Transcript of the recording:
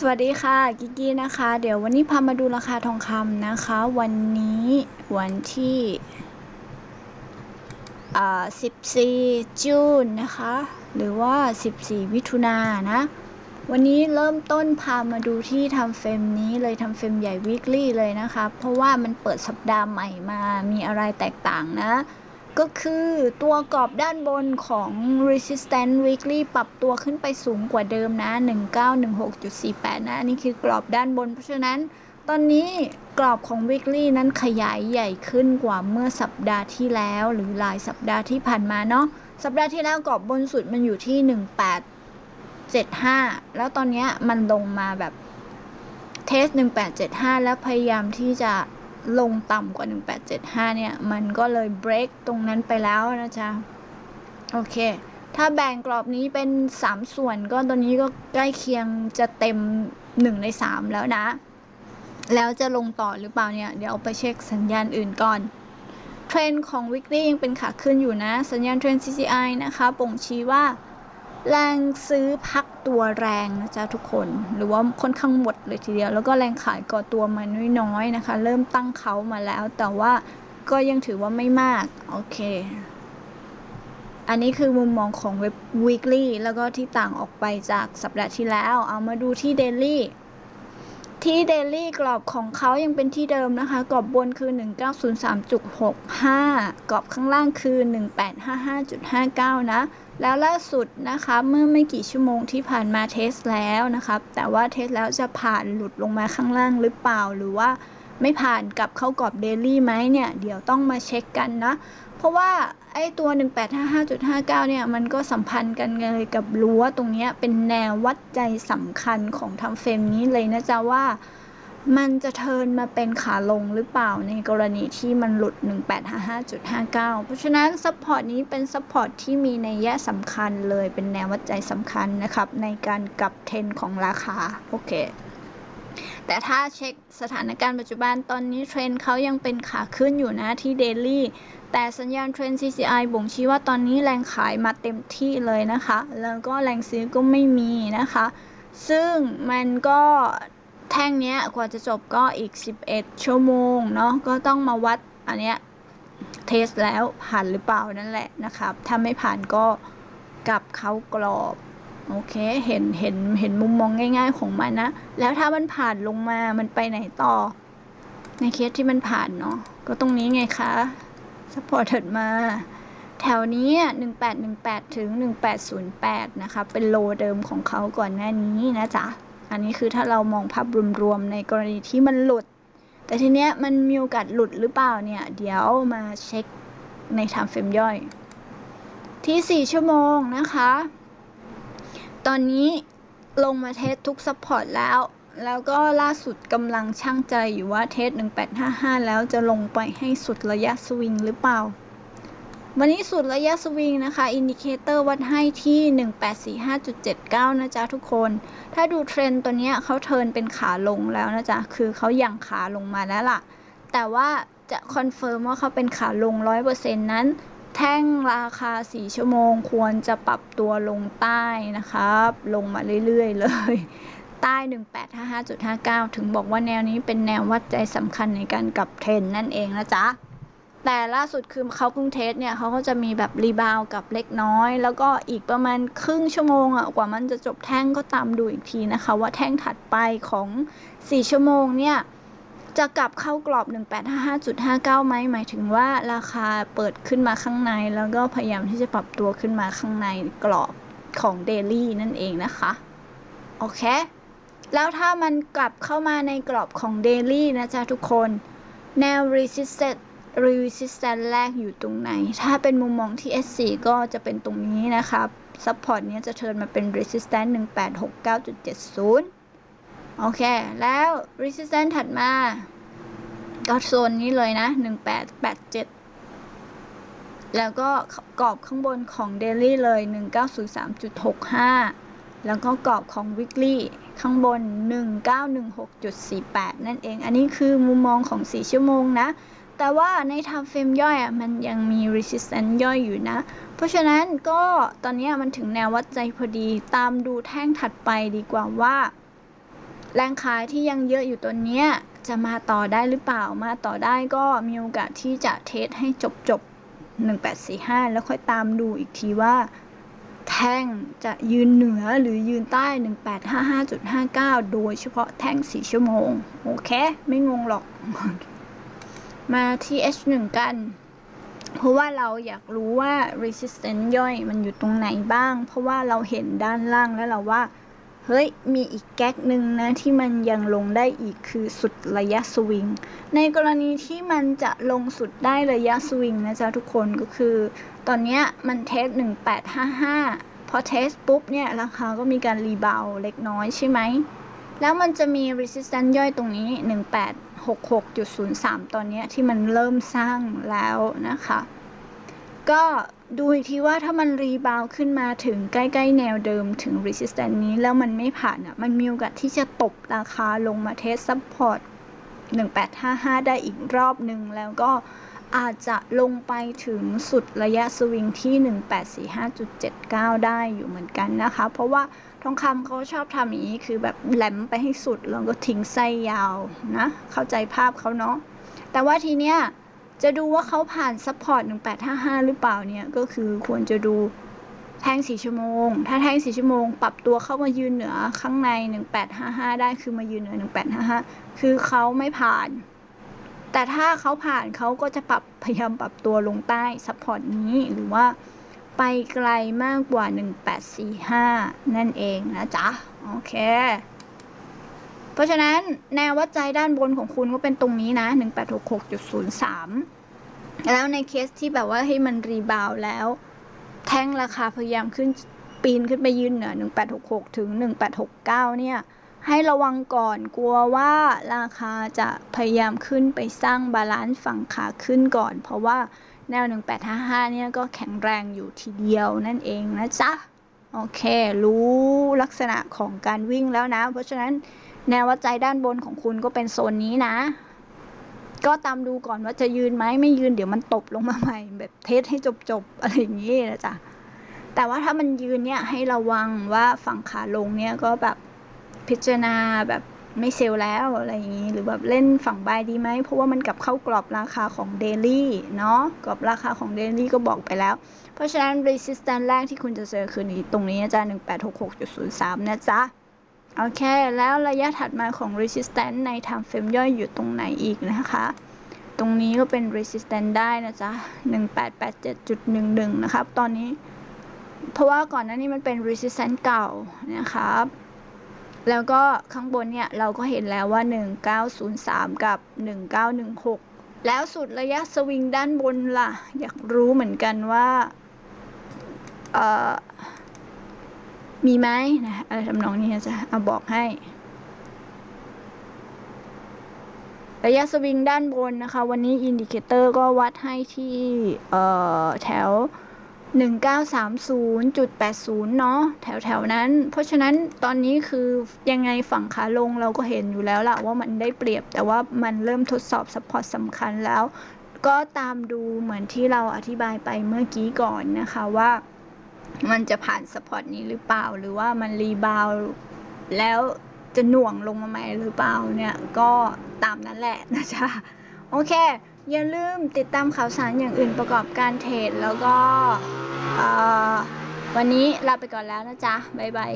สวัสดีค่ะกิกกี้นะคะ เดี๋ยววันนี้พามาดูราคาทองคำนะคะ วันนี้วันที่อ่า14จูนนะคะ หรือว่า 14 มิถุนายนนะ วันนี้เริ่มต้นพามาดูที่ทำเฟรมนี้เลยทำเฟรมใหญ่ weekly เลยนะคะ เพราะว่ามันเปิดสัปดาห์ใหม่มามีอะไรแตกต่างนะ ก็คือตัวกรอบด้านบนของ resistance weekly ปรับตัวขึ้นไปสูงกว่าเดิมนะ 1916.48 นะ อันนี้คือกรอบด้านบน เพราะฉะนั้นตอนนี้กรอบของ weekly นั้นขยายใหญ่ขึ้นกว่าเมื่อสัปดาห์ที่แล้วหรือหลายสัปดาห์ที่ผ่านมาเนาะ สัปดาห์ที่แล้วกรอบบนสุดมันอยู่ที่ 1875 แล้วตอนนี้มันลงมาแบบเทส 1875 แล้วพยายามที่จะ ลงต่ำกว่า 1875 เนี่ย มันก็เลย break ตรงนั้นไปแล้วนะจ๊ะ โอเค ถ้าแบ่งกรอบนี้เป็น 3 ส่วนก็ตอนนี้ก็ใกล้เคียงจะเต็ม 1 ใน 3 แล้วนะ แล้วจะลงต่อหรือเปล่าเนี่ย เดี๋ยวไปเช็คสัญญาณอื่นก่อน เทรนด์ของ weekly ยังเป็นขาขึ้นอยู่นะ สัญญาณเทรนด์ CCI นะคะบ่งชี้ว่า แรงซื้อพักตัวแรงนะจ๊ะทุกคน หรือว่าค่อนข้างหมดเลยทีเดียว แล้วก็แรงขายก่อตัวมาน้อยๆนะคะ เริ่มตั้งเขามาแล้ว แต่ว่าก็ยังถือว่าไม่มาก โอเค อันนี้คือมุมมองของเว็บ weekly แล้วก็ที่ต่างออกไปจากสัปดาห์ที่แล้ว เอามาดูที่ daily ที่ daily กรอบของเขายังเป็นที่เดิมนะคะ กรอบบนคือ 1903.65 กรอบข้างล่างคือ 1855.59 นะ แล้วล่าสุดนะคะเมื่อไม่กี่ชั่วโมงที่ผ่านมาเทสแล้วนะครับแต่ว่าเทสแล้วจะผ่านหลุดลงมาข้างล่างหรือเปล่าหรือว่าไม่ผ่านกับเข้ากรอบเดลี่ไหมเนี่ย เดี๋ยวต้องมาเช็คกันนะ เพราะว่า อ้ตัว 1855.59 เนี่ย มันก็สัมพันธ์กันเลยกับรั้วตรงนี้เป็นแนววัดใจสำคัญของทำเฟรมนี้เลยนะจ๊ะว่ามันจะเทินมาเป็นขาลงหรือเปล่าในกรณีที่มันหลุด 1855.59 เพราะฉะนั้นซัพพอร์ตนี้เป็นซัพพอร์ตที่มีในยยะสำคัญเลยเป็นแนววัดใจสำคัญนะครับ ในการกลับเทรนของราคา โอเค แต่ถ้าเช็คสถานการณ์ปัจจุบันตอนนี้เทรนเขายังเป็นขาขึ้นอยู่นะที่เดลี่ แต่สัญญาณเทรน CCI บ่งชี้ว่าตอนนี้แรงขายมาเต็มที่เลยนะคะ แล้วก็แรงซื้อก็ไม่มีนะคะ ซึ่งมันก็แท่งเนี้ยกว่าจะจบก็อีก 11 ชั่วโมงเนาะ ก็ต้องมาวัดอันเนี้ยเทสแล้วผ่านหรือเปล่านั่นแหละนะครับ ถ้าไม่ผ่านก็กลับเข้ากรอบ โอเค เห็นเห็นเห็นมุมมองง่ายๆของมันนะ แล้วถ้ามันผ่านลงมา มันไปไหนต่อ ในเคสที่มันผ่านเนาะ ก็ตรงนี้ไงคะ ซัพพอร์ตถัดมา แถวนี้1818 ถึง 1808 นะคะ เป็นโลเดิมของเขาก่อนหน้านี้นะจ๊ะ อันนี้คือถ้าเรามองภาพรวมๆในกรณีที่มันหลุด แต่ทีเนี้ยมันมีโอกาสหลุดหรือเปล่าเนี่ย เดี๋ยวมาเช็คในไทม์เฟรมย่อย ที่ 4 ชั่วโมงนะคะ ตอนนี้ลงมาเทสทุกซัพพอร์ตแล้ว แล้วก็ล่าสุดกำลังช่างใจอยู่ว่าเทส 1855 แล้วจะลงไปให้สุดระยะสวิงหรือเปล่า วันนี้สุดระยะสวิงนะคะ อินดิเคเตอร์วัดให้ที่ 1845.79 นะจ๊ะทุกคน ถ้าดูเทรนตัวเนี้ยเขาเทิร์นเป็นขาลงแล้วนะจ๊ะ คือเขายังขาลงมาแล้วล่ะ แต่ว่าจะคอนเฟิร์มว่าเขาเป็นขาลง 100%นั้น แท่งราคา 4 ชั่วโมงควรจะปรับตัวลงใต้นะครับ ลงมาเรื่อยๆเลย ใต้ 1855.59 ถึงบอกว่าแนวนี้เป็นแนววัดใจสำคัญในการกลับเทรนนั่นเองนะจ๊ะ แต่ล่าสุดคือเขาเพิ่งเทสเนี่ยเขาก็จะมีแบบรีบาวกับเล็กน้อย แล้วก็อีกประมาณครึ่งชั่วโมงอะกว่ามันจะจบแท่งก็ตามดูอีกทีนะคะ ว่าแท่งถัดไปของ 4 ชั่วโมงเนี่ยจะกลับเข้ากรอบ 1855.59 ไหม หมายถึงว่าราคาเปิดขึ้นมาข้างใน แล้วก็พยายามที่จะปรับตัวขึ้นมาข้างในกรอบของเดลี่นั่นเองนะคะ โอเค แล้วถ้ามันกลับเข้ามาในกรอบของ daily นะจ๊ะทุกคน แนว resistance resistance แรกอยู่ตรงไหน ถ้าเป็นมุมมองที่ S4 ก็จะเป็นตรงนี้นะครับ support เนี้ยจะเทิร์นมาเป็น resistance 1869.70 โอเค แล้ว resistance ถัดมา ก็โซนนี้เลยนะ 1887 แล้วก็กรอบข้างบนของ daily เลย 1903.65 แล้วก็กรอบของ weekly ข้างบน 1916.48 นั่นเอง อันนี้คือมุมมองของ 4 ชั่วโมงนะ แต่ว่าใน time frame ย่อยอะ มันยังมี resistance ย่อยอยู่นะ เพราะฉะนั้นก็ตอนนี้มันถึงแนววัดใจพอดี ตามดูแท่งถัดไปดีกว่าว่า แรงขายที่ยังเยอะอยู่ตัวเนี้ย จะมาต่อได้หรือเปล่า มาต่อได้ก็มีโอกาสที่จะเทสให้จบจบ1845 แล้วค่อยตามดูอีกทีว่า แท่งจะยืนเหนือหรือยืนใต้ 1855.59 โดยเฉพาะแท่ง 4 ชั่วโมง โอเค ไม่งงหรอก มาที่ H1 กัน เพราะว่าเราอยากรู้ว่า resistance ย่อยมันอยู่ตรงไหนบ้าง เพราะว่าเราเห็นด้านล่างแล้วเราว่า เฮ้ย มีอีกแก๊กหนึ่งนะที่มันยังลงได้อีกคือสุดระยะสวิง ในกรณีที่มันจะลงสุดได้ระยะสวิงนะจ๊ะทุกคนก็คือ ตอนนี้มันเทส 1855 พอเทสปุ๊บเนี่ยราคาก็มีการรีบาวเล็กน้อยใช่ไหม แล้วมันจะมี resistance ย่อยตรงนี้ 1866.03 ตอนนี้ที่มันเริ่มสร้างแล้วนะคะ ก็ดูอีกทีว่าถ้ามันรีบาวขึ้นมาถึงใกล้ๆ แนวเดิมถึง resistance นี้แล้วมันไม่ผ่านอะ มันมีโอกาสที่จะตบราคาลงมาเทส support 1855 ได้อีกรอบหนึ่งแล้วก็อาจจะลงไปถึงสุดระยะสวิงที่ 1845.79 ได้อยู่เหมือนกันนะคะ เพราะว่าทองคำเขาชอบทำอย่างนี้คือแบบแหลมไปให้สุดแล้วก็ทิ้งไส้ยาวนะ เข้าใจภาพเขาเนาะแต่ว่าทีเนี้ย จะดูว่าเขาผ่านซัพพอร์ต1855 หรือเปล่าเนี่ย ก็คือควรจะดูแท่ง4ชั่วโมง ถ้าแท่ง4ชั่วโมง ปรับตัวเข้ามายืนเหนือข้างใน 1855 ได้คือมายืนเหนือ 1855 คือเขาไม่ผ่าน แต่ถ้าเขาผ่านเขาก็จะปรับพยายามปรับตัวลงใต้ซัพพอร์ตนี้หรือว่าไปไกลมากกว่า 1845 นั่นเองนะจ๊ะ โอเค เพราะฉะนั้นแนววัดใจด้านบนของคุณก็เป็นตรงนี้นะ 1866.03 แล้วในเคสที่แบบว่าให้มันรีบาวแล้ว แท่งราคาพยายามขึ้นปีนขึ้นไปยืนเหนือ 1866 ถึง 1869 เนี่ย ให้ระวังก่อนกลัวว่าราคาจะพยายามขึ้นไปสร้างบาลานซ์ฝั่งขาขึ้นก่อน เพราะว่าแนว 1855 เนี่ยก็แข็งแรงอยู่ทีเดียวนั่นเองนะจ๊ะ โอเค รู้ลักษณะของการวิ่งแล้วนะ เพราะฉะนั้น แนววัดใจด้านบนของคุณก็เป็นโซนนี้นะ ก็ตามดูก่อนว่าจะยืนไหมไม่ยืนเดี๋ยวมันตบลงมาใหม่ แบบเทสให้จบๆอะไรอย่างนี้นะจ๊ะแต่ว่าถ้ามันยืนเนี่ยให้ระวังว่าฝั่งขาลงเนี่ยก็แบบพิจารณาแบบไม่เซลแล้วอะไรอย่างนี้ หรือแบบเล่นฝั่งบายดีไหม เพราะว่ามันกลับเข้ากรอบราคาของเดลี่เนาะกรอบราคาของเดลี่ก็บอกไปแล้ว เพราะฉะนั้น resistance แรกที่คุณจะเจอคือนี้ตรงนี้นะจ๊ะ 1866.03 นะจ๊ะ โอเค แล้วระยะถัดมาของ resistance ใน time frame ย่อยอยู่ตรงไหนอีกนะคะ ตรงนี้ก็เป็น resistance ได้นะจ๊ะ 1887.11 นะครับ ตอนนี้ เพราะว่าก่อนหน้านี้มันเป็น resistance เก่านะครับ แล้วก็ข้างบนเนี่ยเราก็เห็นแล้วว่า 1903 กับ 1916 แล้วสุดระยะสวิงด้านบนล่ะ อยากรู้เหมือนกันว่า เอ่อ มีไหมนะอะไรทำนองนี้นะจะเอาบอกให้ ระยะสวิงด้านบนนะคะ วันนี้อินดิเคเตอร์ก็วัดให้ที่เอ่อแถว 1930.80 เนาะแถวแถวนั้น เพราะฉะนั้นตอนนี้คือยังไงฝั่งขาลงเราก็เห็นอยู่แล้วล่ะว่ามันได้เปรียบแต่ว่ามันเริ่มทดสอบซัพพอร์ตสำคัญแล้ว ก็ตามดูเหมือนที่เราอธิบายไปเมื่อกี้ก่อนนะคะว่า มันจะผ่านสปอร์ตนี้หรือเปล่า หรือว่ามันรีบาวแล้วจะหน่วงลงมาไหมหรือเปล่าเนี่ย ก็ตามนั้นแหละนะจ๊ะ โอเค อย่าลืมติดตามข่าวสารอย่างอื่นประกอบการเทรดแล้วก็วันนี้ลาไปก่อนแล้วนะจ๊ะ บ๊ายบาย